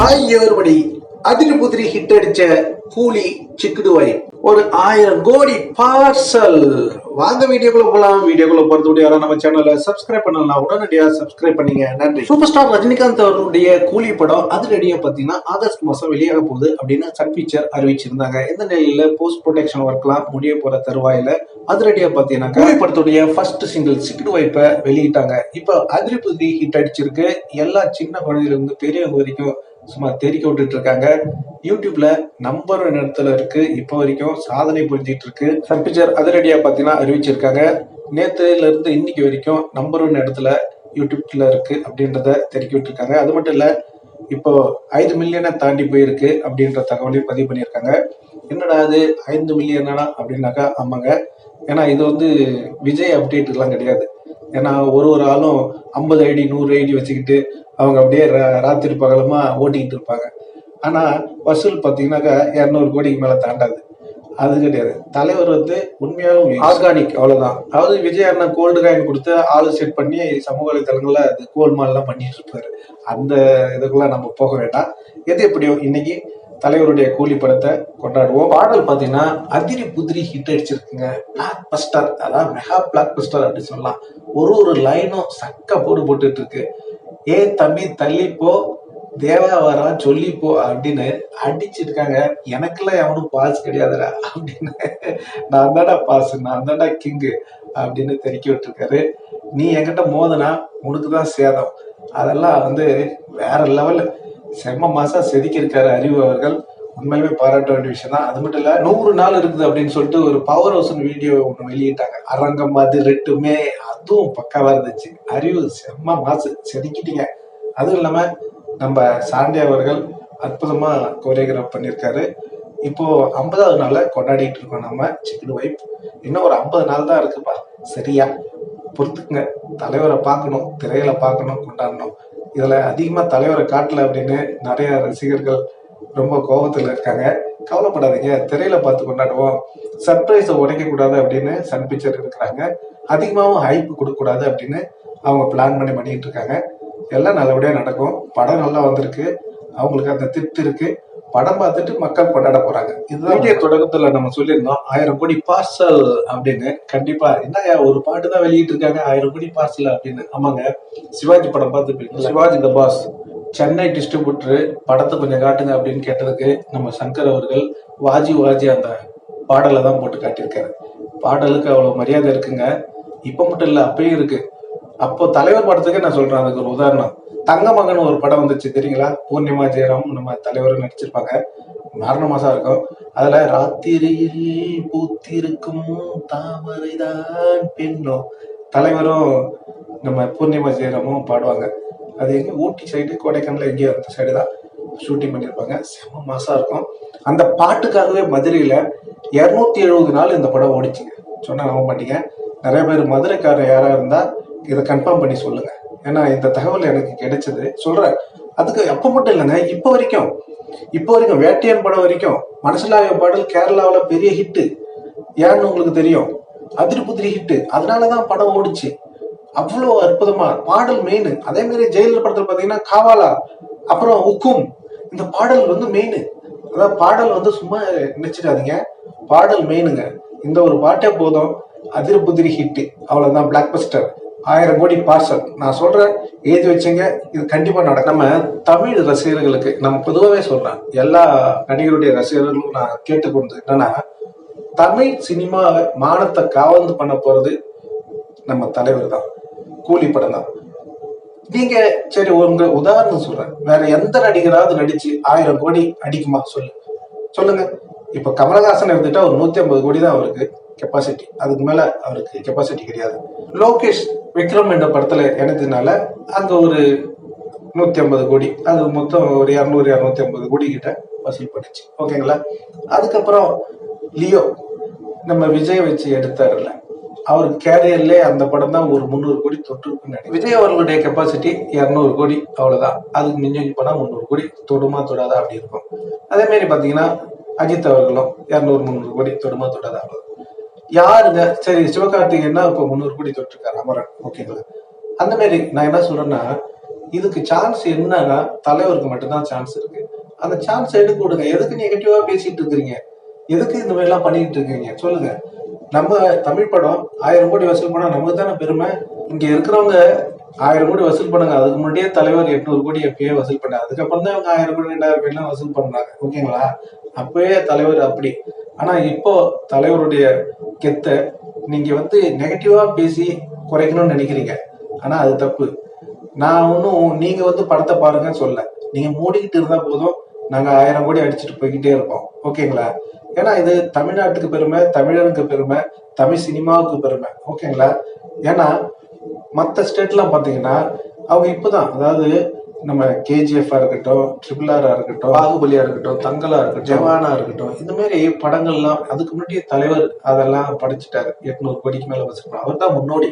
Hi everybody புதிரி hit அடிச்ச கூலி சிக்குடுவாய் ஒரு ஆயிரம் கோடி பார்சல் வாங்க வீடியோக்குள்ள போலாம் வீடியோக்குள்ள போறதுடைய யாரும் நம்ம சேனலை சப்ஸ்கிரைப் பண்ணலாம் உடனடியா சப்ஸ்கிரைப் பண்ணீங்க. நன்றி. சூப்பர் ஸ்டார் ரஜினிகாந்த் அவருடைய கூலி படம் அதிரடியா பாத்தீங்கன்னா ஆகஸ்ட் மாசம் வெளியாக போகுது அப்படின்னு சன் பிக்சர் அறிவிச்சிருந்தாங்க. இந்த நிலையில போஸ்ட் ப்ரொடெக்ஷன் ஒர்க்லாம் முடிய போற தருவாயில அதிரடியா பாத்தீங்கன்னா கூலி படத்துடைய ஃபர்ஸ்ட் சிங்கிள் சிக்கிடு வைப்பை வெளியிட்டாங்க. இப்போ அதிரி ஹிட் அடிச்சிருக்கு. எல்லா சின்ன குழந்தையில இருந்து பெரியவங்க வரைக்கும் சும்மா தேடிக்க விட்டுட்டு இருக்காங்க யூடியூப்ல நம்பர் ஒன் இடத்துல இருக்கு. இப்போ வரைக்கும் சாதனை புரிஞ்சிட்டு இருக்கு. சன்பிக்சர் அதிரடியா பாத்தீங்கன்னா அறிவிச்சிருக்காங்க. நேத்துல இருந்து இன்னைக்கு வரைக்கும் நம்பர் ஒன் இடத்துல யூடியூப்ல இருக்கு அப்படின்றத தெரிவிக்க விட்டுருக்காங்க. அது மட்டும் இல்ல இப்போ ஐந்து மில்லியனை தாண்டி போயிருக்கு அப்படின்ற தகவலையும் பதிவு பண்ணியிருக்காங்க. என்னடா அது ஐந்து மில்லியனா அப்படின்னாக்கா ஆமாங்க. ஏன்னா இது வந்து விஜய் அப்டேட் எல்லாம் கிடையாது. ஏன்னா ஒரு ஒரு ஆளும் ஐம்பது ஐடி நூறு ஐடி வச்சுக்கிட்டு அவங்க அப்படியே ராத்திரி பகலமா ஓட்டிக்கிட்டு இருப்பாங்க. ஆனா வசூல் பார்த்தீங்கன்னாக்கா இரநூறு கோடிக்கு மேல தாண்டாது. அது கிடையாது. தலைவர் வந்து உண்மையாலும் ஆர்கானிக் அவ்வளவுதான். அதாவது விஜய் அண்ணா கோல்டு காயின் கொடுத்து ஆளு செட் பண்ணி சமூக வலைதளங்கள்ல அது கோல்மால்லாம் பண்ணிட்டு இருப்பாரு. அந்த இதுக்கெல்லாம் நம்ம போக வேண்டாம். எது எப்படியோ இன்னைக்கு தலைவருடைய கூலி படத்தை கொண்டாடுவோம். பாடல் பார்த்தீங்கன்னா அதிரி புதிரி ஹிட் அடிச்சிருக்குங்க. பிளாக் பஸ்டர் அதாவது மெகா பிளாக் பஸ்டர் அப்படின்னு சொல்லலாம். ஒரு ஒரு லைனும் சக்க போடு போட்டுட்டு இருக்கு. ஏ தம்பி தள்ளிப்போ தேவா வரா சொல்லிப்போ அப்படின்னு அடிச்சிருக்காங்க. எனக்கெல்லாம் எவனும் பாஸ் கிடையாதுடா அப்படின்னு. நான் தான்டா பாஸ் நான் தான்டா கிங்கு அப்படின்னு தெரிவிக்க விட்டுருக்காரு. நீ என்கிட்ட மோதனா உனக்கு தான் சேதம். அதெல்லாம் வந்து வேற லெவலில் செம்ம மாசா செதுக்கி இருக்காரு அறிவு அவர்கள். உண்மையிலுமே பாராட்ட வேண்டிய விஷயம் தான். அது மட்டும் இல்ல நூறு நாள் இருக்குது அப்படின்னு சொல்லிட்டு ஒரு பவர் ஹவுஸ் வீடியோ ஒன்று வெளியிட்டாங்க. அரங்கம் அது ரெட்டுமே அதுவும் பக்காவா இருந்துச்சு. அறிவு செம்ம மாசு செதுக்கிட்டீங்க. அதுவும் இல்லாம நம்ம சாண்டியா அவர்கள் அற்புதமா கோரியோகிராஃப் பண்ணியிருக்காரு. இப்போ ஐம்பதாவது நாளை கொண்டாடிட்டு இருக்கோம் நம்ம சிக்கன் வைப் இன்னும் ஒரு ஐம்பது நாள் தான் இருக்குப்பா. சரியா? பொறுத்துக்குங்க. தலைவரை பார்க்கணும் திரையில பார்க்கணும் கொண்டாடணும். இதில் அதிகமாக தலைவரை காட்டல அப்படின்னு நிறைய ரசிகர்கள் ரொம்ப கோபத்தில் இருக்காங்க. கவலைப்படாதீங்க. திரையில பார்த்து கொண்டாடுவோம். சர்ப்ரைஸை உடைக்கக்கூடாது அப்படின்னு சன் பிக்சர் இருக்கிறாங்க அதிகமாகவும் ஹைப் கொடுக்கக்கூடாது அப்படின்னு அவங்க பிளான் பண்ணி பண்ணிட்டு இருக்காங்க. எல்லாம் நல்லபடியாக நடக்கும். படம் நல்லா வந்திருக்கு. அவங்களுக்கு அந்த திருப்தி இருக்குது படம் பார்த்துட்டு மக்கள் கொண்டாட போறாங்க. வீடியோ தொடக்கத்துல நம்ம சொல்லியிருந்தோம் ஆயிரம் கோடி பார்சல் அப்படின்னு. கண்டிப்பா என்னய்யா ஒரு பாட்டு தான் வெளியிட்டு இருக்காங்க ஆயிரம் கோடி பார்சல் அப்படின்னு. ஆமாங்க சிவாஜி படம் பார்த்துருப்பீங்க Sivaji the boss Chennai distributor படத்தை கொஞ்சம் காட்டுங்க அப்படின்னு கேட்டதுக்கு நம்ம சங்கர் அவர்கள் வாஜி வாஜி அந்த பாடலை தான் போட்டு காட்டியிருக்காரு. பாடலுக்கு அவ்வளவு மரியாதை இருக்குங்க. இப்ப மட்டும் இல்ல அப்பயும் இருக்கு. அப்போ தலைவர் படத்துக்கு நான் சொல்றேன் அதுக்கு ஒரு உதாரணம். தங்க மகன் ஒரு படம் வந்துச்சு தெரியுங்களா? பூர்ணிமா ஜெயராம் நம்ம தலைவரும் நடிச்சிருப்பாங்க. மரண மாசம் இருக்கும். அதுல ராத்திரியில் பூத்திருக்கும் தாமரைதான் பெண்ணோ. தலைவரும் நம்ம பூர்ணிமா ஜெயராமும் பாடுவாங்க. அது எங்க ஊட்டி சைடு கொடைக்கானல் எங்கேயோ அந்த சைடு தான் ஷூட்டிங் பண்ணியிருப்பாங்க. செம மாசா இருக்கும். அந்த பாட்டுக்காகவே மதுரையில இருநூத்தி எழுபது நாள் இந்த படம் ஓடிச்சுங்க. சொன்னா நம்ப மாட்டீங்க. நிறைய பேர் மதுரைக்காரர் யாரா இருந்தா இதை கன்ஃபார்ம் பண்ணி சொல்லுங்க. ஏன்னா இந்த தகவல் எனக்கு கிடைச்சது. சொல்றேன். அதுக்கு அப்ப மட்டும் இல்லைங்க இப்போ வரைக்கும். இப்போ வரைக்கும் வேட்டையன் படம் வரைக்கும் மனசிலாய பாடல் கேரளாவில் பெரிய ஹிட்டு ஏன்னு உங்களுக்கு தெரியும். அதிரி புதிரி ஹிட்டு அதனாலதான் படம் ஓடிச்சு. அவ்வளோ அற்புதமா. பாடல் மெயின் அதே மாதிரி ஜெயிலர் படத்தில் பார்த்தீங்கன்னா காவாலா அப்புறம் உக்கும். இந்த பாடல் வந்து மெயின் அதாவது பாடல் வந்து சும்மா நினைச்சிடாதீங்க. பாடல் மெயினுங்க இந்த ஒரு பாட்டே போதும். அதிர புதிரி ஹிட் அவ்வளவுதான். பிளாக் பஸ்டர் ஆயிரம் கோடி பார்சல் நான் சொல்றேன் எழுதி வச்சுங்க இது கண்டிப்பா நடக்கும். நம்ம தமிழ் ரசிகர்களுக்கு நம்ம பொதுவாகவே சொல்றேன் எல்லா நடிகருடைய ரசிகர்களும் நான் கேட்டுக்கொண்டது என்னன்னா தமிழ் சினிமா மானத்தை காவந்து பண்ண போறது நம்ம தலைவர் தான் கூலி படம் தான். நீங்க சரி உங்க உதாரணம் சொல்றேன் வேற எந்த நடிகராவது நடிச்சு ஆயிரம் கோடி அடிக்குமா? சொல்லு. சொல்லுங்க. இப்ப கமலஹாசன் இருந்துட்டா ஒரு நூத்தி ஐம்பது கோடி தான் அவருக்கு கெப்பாசிட்டி அதுக்கு மேல அவருக்கு கெப்பாசிட்டி கிடையாது. லோகேஷ் விக்ரம் என்ற படத்துல இணைந்ததுனால அங்க ஒரு நூத்தி ஐம்பது கோடி. அது மொத்தம் ஒரு இரநூறு இரநூத்தி ஐம்பது கோடி கிட்ட வசூல் பண்ணுச்சு. ஓகேங்களா? அதுக்கப்புறம் லியோ நம்ம விஜய் வச்சு எடுத்தாருல அவர் கேரியர்ல அந்த படம் தான் ஒரு முந்நூறு கோடி தொற்றுக்குன்னு விஜய் அவர்களுடைய கெப்பாசிட்டி இரநூறு கோடி அவ்வளவுதான். அதுக்கு மிஞ்சி போனா முந்நூறு கோடி தொடுமா தொடாதா அப்படி இருக்கும். அதே மாதிரி பாத்தீங்கன்னா அஜித் அவர்களும் இரநூறு முந்நூறு கோடி தொடுமா தொடாதா யாருங்க? சரி சிவகார்த்திகேயன்னா இப்போ முந்நூறு கோடி தொட்டிருக்காரு அமரன். ஓகேங்களா அந்த மாதிரி நான் என்ன சொல்றேன்னா இதுக்கு சான்ஸ் என்னன்னா தலைவருக்கு மட்டும்தான் சான்ஸ் இருக்கு. அந்த சான்ஸ் எடுத்து கொடுங்க. எதுக்கு நெகட்டிவா பேசிட்டு இருக்கிறீங்க? எதுக்கு இந்த மாதிரி எல்லாம் பண்ணிட்டு இருக்கீங்க? சொல்லுங்க. நம்ம தமிழ் படம் ஆயிரம் கோடி வசூல் பண்ணா நமக்கு தானே பெருமை? இங்க இருக்கிறவங்க ஆயிரம் கோடி வசூல் பண்ணாங்க. அதுக்கு முன்னாடியே தலைவர் எட்நூறு கோடி எப்பயே வசூல் பண்ணாங்க அதுக்கப்புறம் தான் இவங்க ஆயிரம் கோடி ரெண்டாயிரம் கோடி எல்லாம் வசூல் பண்றாங்க ஓகேங்களா அப்பவே தலைவர் அப்படி. ஆனா இப்போ தலைவருடைய கெத்த நீங்க வந்து நெகட்டிவா பேசி குறைக்கணும்னு நினைக்கிறீங்க. ஆனா அது தப்பு. நான் ஒன்றும் நீங்க வந்து படத்தை பாருங்கன்னு சொல்ல நீங்க மூடிக்கிட்டு இருந்தா போதும் நாங்க ஆயிரம் கோடி அடிச்சுட்டு போய்கிட்டே இருப்போம். ஓகேங்களா? ஏன்னா இது தமிழ்நாட்டுக்கு பெருமை தமிழனுக்கு பெருமை தமிழ் சினிமாவுக்கு பெருமை. ஓகேங்களா? ஏன்னா மற்ற ஸ்டேட்லாம் பார்த்தீங்கன்னா அவங்க இப்போதான் அதாவது நம்ம கேஜிஎஃப்ஆ இருக்கட்டும் ட்ரிபிள் ஆரா இருக்கட்டும் பாகுபலியா இருக்கட்டும் தங்கலா இருக்கட்டும் ஜவானா இருக்கட்டும் இந்த மாதிரி படங்கள்லாம் அதுக்கு முன்னாடியே தலைவர் அதெல்லாம் படிச்சுட்டாரு. எட்நூறு கோடிக்கு மேல வச்சிருக்கோம் அவர் தான் முன்னோடி.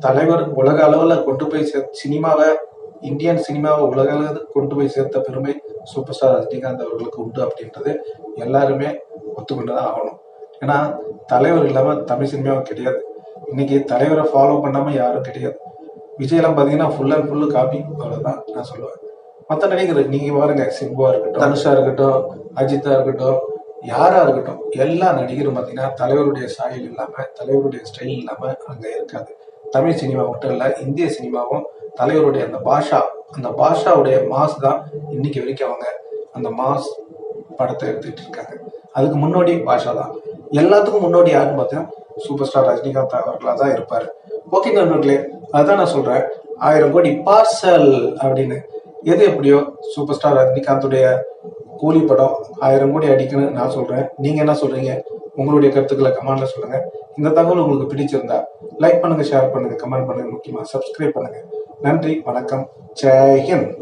தலைவர் உலக அளவுல கொண்டு போய் சேர் சினிமாவை இந்தியன் சினிமாவை உலக அளவுக்கு கொண்டு போய் சேர்த்த பெருமை சூப்பர் ஸ்டார் ரஜினிகாந்த் அவர்களுக்கு உண்டு அப்படின்றது எல்லாருமே ஒத்துக்கொண்டுதான் ஆகணும். ஏன்னா தலைவர் இல்லாம தமிழ் சினிமாவும் கிடையாது. இன்னைக்கு தலைவரை ஃபாலோ பண்ணாம யாரும் கிடையாது. விஜயெல்லாம் பார்த்தீங்கன்னா ஃபுல் அண்ட் ஃபுல்லு காப்பி அவ்வளோதான் நான் சொல்லுவேன். மற்ற நடிகர் நீங்கள் பாருங்க சிம்புவா இருக்கட்டும் தனுஷா இருக்கட்டும் அஜித்தா இருக்கட்டும் யாராக இருக்கட்டும் எல்லா நடிகரும் பார்த்தீங்கன்னா தலைவருடைய சாயல் இல்லாமல் தலைவருடைய ஸ்டைல் இல்லாமல் அங்கே இருக்காது. தமிழ் சினிமா மட்டும் இல்லை இந்திய சினிமாவும் தலைவருடைய அந்த பாஷா அந்த பாஷாவுடைய மாஸ் தான் இன்னைக்கு வரைக்கும் அவங்க அந்த மாஸ் படத்தை எடுத்துட்டு இருக்காங்க. அதுக்கு முன்னோடி பாஷா தான். எல்லாத்துக்கும் முன்னோடி யாருன்னு பார்த்தீங்கன்னா சூப்பர் ஸ்டார் ரஜினிகாந்த் அவர்களாக தான் இருப்பார். ஓகே நண்பர்களே அதான் நான் சொல்றேன். ஆயிரம் கோடி பார்சல் அப்படின்னு. எது எப்படியோ சூப்பர் ஸ்டார் ரஜினிகாந்துடைய கூலி படம் ஆயிரம் கோடி அடிக்கணும்னு நான் சொல்றேன். நீங்க என்ன சொல்றீங்க? உங்களுடைய கருத்துக்களை கமெண்ட்ல சொல்லுங்க. இந்த தகவல் உங்களுக்கு பிடிச்சிருந்தா லைக் பண்ணுங்க ஷேர் பண்ணுங்க கமெண்ட் பண்ணுங்க முக்கியமா சப்ஸ்கிரைப் பண்ணுங்க. நன்றி வணக்கம். ஜெய்ஹிந்த்